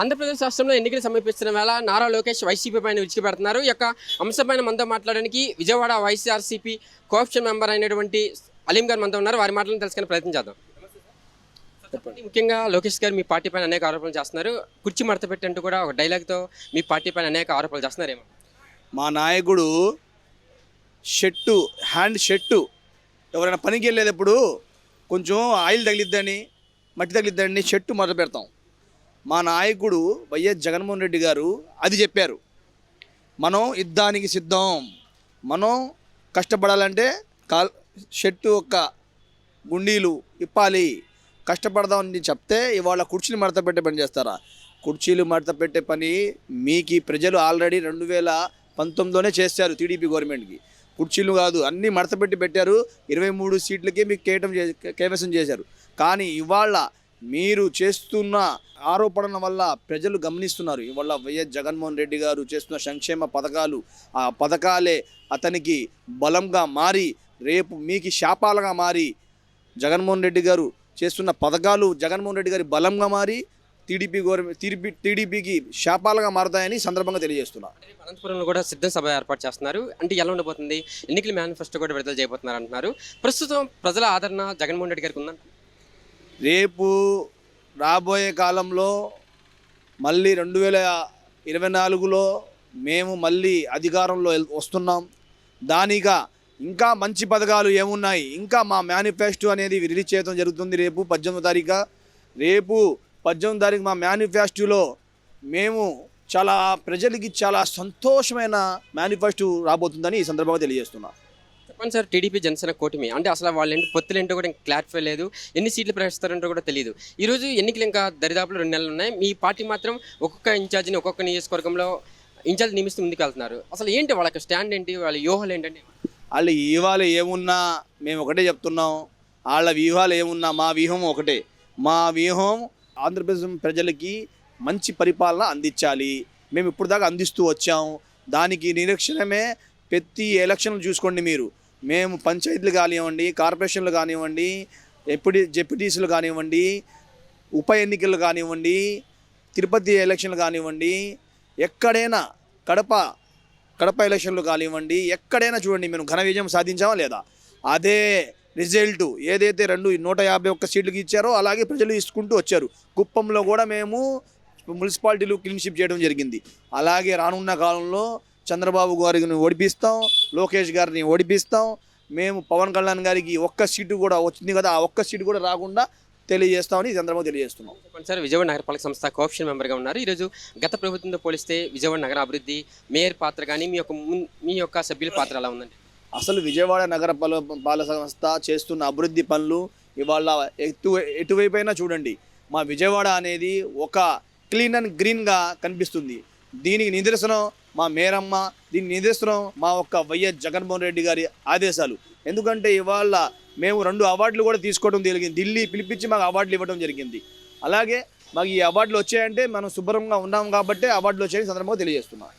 ఆంధ్రప్రదేశ్ రాష్ట్రంలో ఎన్నికలు సమీపిస్తున్న వేళ నారా లోకేష్ వైసీపీ పైన విడిచిపెడుతున్నారు ఈ యొక్క అంశంపైన మనతో మాట్లాడడానికి విజయవాడ వైసీఆర్సీపీ కోఆప్షన్ మెంబర్ అయినటువంటి అలీం గారు మనతో ఉన్నారు. వారి మాటలను తెలుసుకునే ప్రయత్నం చేద్దాం. ముఖ్యంగా లోకేష్ గారు మీ పార్టీ పైన అనేక ఆరోపణలు చేస్తున్నారు. కుర్చీ మడత పెట్టంటూ కూడా ఒక డైలాగ్తో మీ పార్టీ పైన అనేక ఆరోపణలు చేస్తున్నారేమో. మా నాయకుడు షెట్టు హ్యాండ్ షెట్టు. ఎవరైనా పనికి వెళ్ళేటప్పుడు కొంచెం ఆయిల్ తగిలిద్దని మట్టి తగిలిద్దని షెట్టు మొదలు పెడతాం. మా నాయకుడు వైఎస్ జగన్మోహన్ రెడ్డి గారు అది చెప్పారు. మనం యుద్ధానికి సిద్ధం. మనం కష్టపడాలంటే కాల్ షర్టు యొక్క గుండీలు ఇప్పాలి. కష్టపడదామని చెప్తే ఇవాళ కుర్చీలు మడత పెట్టే పని చేస్తారా? కుర్చీలు మడత పెట్టే పని మీకు ప్రజలు ఆల్రెడీ రెండు వేల పంతొమ్మిదిలోనే చేశారు టీడీపీ గవర్నమెంట్కి. కుర్చీలు కాదు అన్నీ మడత పెట్టి పెట్టారు. ఇరవై మూడు సీట్లకి మీకు కేటం చే కైవసం చేశారు. కానీ ఇవాళ మీరు చేస్తున్న ఆరోపణల వల్ల ప్రజలు గమనిస్తున్నారు. ఇవాళ వైఎస్ జగన్మోహన్ రెడ్డి గారు చేస్తున్న సంక్షేమ పథకాలు ఆ పథకాలే అతనికి బలంగా మారి రేపు మీకు శాపాలుగా మారి జగన్మోహన్ రెడ్డి గారు చేస్తున్న పథకాలు జగన్మోహన్ రెడ్డి గారి బలంగా మారి టీడీపీ గవర్నమెంట్ టీడీపీ టీడీపీకి శాపాలుగా మారుతాయని సందర్భంగా తెలియజేస్తున్నారు రేపు అనంతపురంలో కూడా సిద్ధం సభ ఏర్పాటు చేస్తున్నారు. అంటే ఎలా ఉండబోతుంది? ఎన్నికల మేనిఫెస్టో కూడా విడుదల చేయబోతున్నారు అంటున్నారు. ప్రస్తుతం ప్రజల ఆదరణ జగన్మోహన్ రెడ్డి గారికి ఉందంట. రేపు రాబోయే కాలంలో మళ్ళీ రెండు వేల ఇరవై నాలుగులో మేము మళ్ళీ అధికారంలో వస్తున్నాం. దానిగా ఇంకా మంచి పథకాలు ఏమున్నాయి? ఇంకా మా మేనిఫెస్టో అనేది రిలీజ్ చేయడం జరుగుతుంది రేపు పద్దెనిమిది తారీఖు. రేపు పద్దెనిమిది తారీఖు మా మేనిఫెస్టోలో మేము చాలా ప్రజలకి చాలా సంతోషమైన మేనిఫెస్టో రాబోతుందని ఈ సందర్భంగా తెలియజేస్తున్నాం. చెప్పండి సార్ టీడీపీ జనసేన కూటమి? అంటే అసలు వాళ్ళు ఏంటి పొత్తులు ఏంటో కూడా క్లారిఫై లేదు. ఎన్ని సీట్లు ప్రవేశిస్తారంటో కూడా తెలియదు ఈరోజు ఎన్నికలు ఇంకా దరిదాపులు రెండు నెలలు ఉన్నాయి. మీ పార్టీ మాత్రం ఒక్కొక్క ఇన్ఛార్జిని ఒక్కొక్క నియోజకవర్గంలో ఇన్ఛార్జ్ నియమిస్తూ ముందుకు వెళ్తున్నారు అసలు ఏంటి వాళ్ళకి స్టాండ్ ఏంటి? వాళ్ళ వ్యూహాలు ఏంటంటే వాళ్ళ వ్యూహాలు ఏమున్నా మేము ఒకటే చెప్తున్నాం. వాళ్ళ వ్యూహాలు ఏమున్నా మా వ్యూహం ఒకటే. మా వ్యూహం ఆంధ్రప్రదేశ్ ప్రజలకి మంచి పరిపాలన అందించాలి. మేము ఇప్పుడు దాకా అందిస్తూ వచ్చాము దానికి నిరీక్షణమే ప్రతి ఎలక్షన్లు చూసుకోండి మీరు. మేము పంచాయతీలు కానివ్వండి కార్పొరేషన్లు కానివ్వండి ఎప్పుడు జెప్యూటీసులు కానివ్వండి ఉప ఎన్నికలు కానివ్వండి తిరుపతి ఎలక్షన్లు కానివ్వండి ఎక్కడైనా కడప కడప ఎలక్షన్లు కానివ్వండి ఎక్కడైనా చూడండి మేము ఘన విజయం సాధించామా లేదా? అదే రిజల్ట్ ఏదైతే రెండు నూట యాభై ఒక్క సీట్లకి ఇచ్చారో అలాగే ప్రజలు ఇసుకుంటూ వచ్చారు. కుప్పంలో కూడా మేము మున్సిపాలిటీలు క్లీన్షిప్ చేయడం జరిగింది. అలాగే రానున్న కాలంలో చంద్రబాబు గారిని ఓడిపిస్తాం లోకేష్ గారిని ఓడిపిస్తాం. మేము పవన్ కళ్యాణ్ గారికి ఒక్క సీటు కూడా వచ్చింది కదా ఆ ఒక్క సీటు కూడా రాకుండా తెలియజేస్తామని సందర్భంగా తెలియజేస్తున్నాం. సార్ విజయవాడ నగరపాలక సంస్థ కోఆప్షన్ మెంబర్గా ఉన్నారు. ఈరోజు గత ప్రభుత్వంతో పోలిస్తే విజయవాడ నగర అభివృద్ధి మేయర్ పాత్ర కానీ మీ యొక్క మున్- మీ యొక్క సభ్యుల పాత్ర ఎలా ఉందండి? అసలు విజయవాడ నగర పాల పాలక సంస్థ చేస్తున్న అభివృద్ధి పనులు ఇవాళ ఎటు ఎటువైపైనా చూడండి. మా విజయవాడ అనేది ఒక క్లీన్ అండ్ గ్రీన్గా కనిపిస్తుంది. దీనికి నిదర్శనం మా మేరమ్మ దీన్ని నిధిస్తున్నాం మా ఒక్క వైఎస్ జగన్మోహన్ రెడ్డి గారి ఆదేశాలు. ఎందుకంటే ఇవాళ మేము రెండు అవార్డులు కూడా తీసుకోవడం జరిగింది. ఢిల్లీ పిలిపించి మాకు అవార్డులు ఇవ్వడం జరిగింది. అలాగే మాకు ఈ అవార్డులు వచ్చాయంటే మనం శుభ్రంగా ఉన్నాం కాబట్టి అవార్డులు వచ్చాయని సందర్భంగా తెలియజేస్తున్నాం.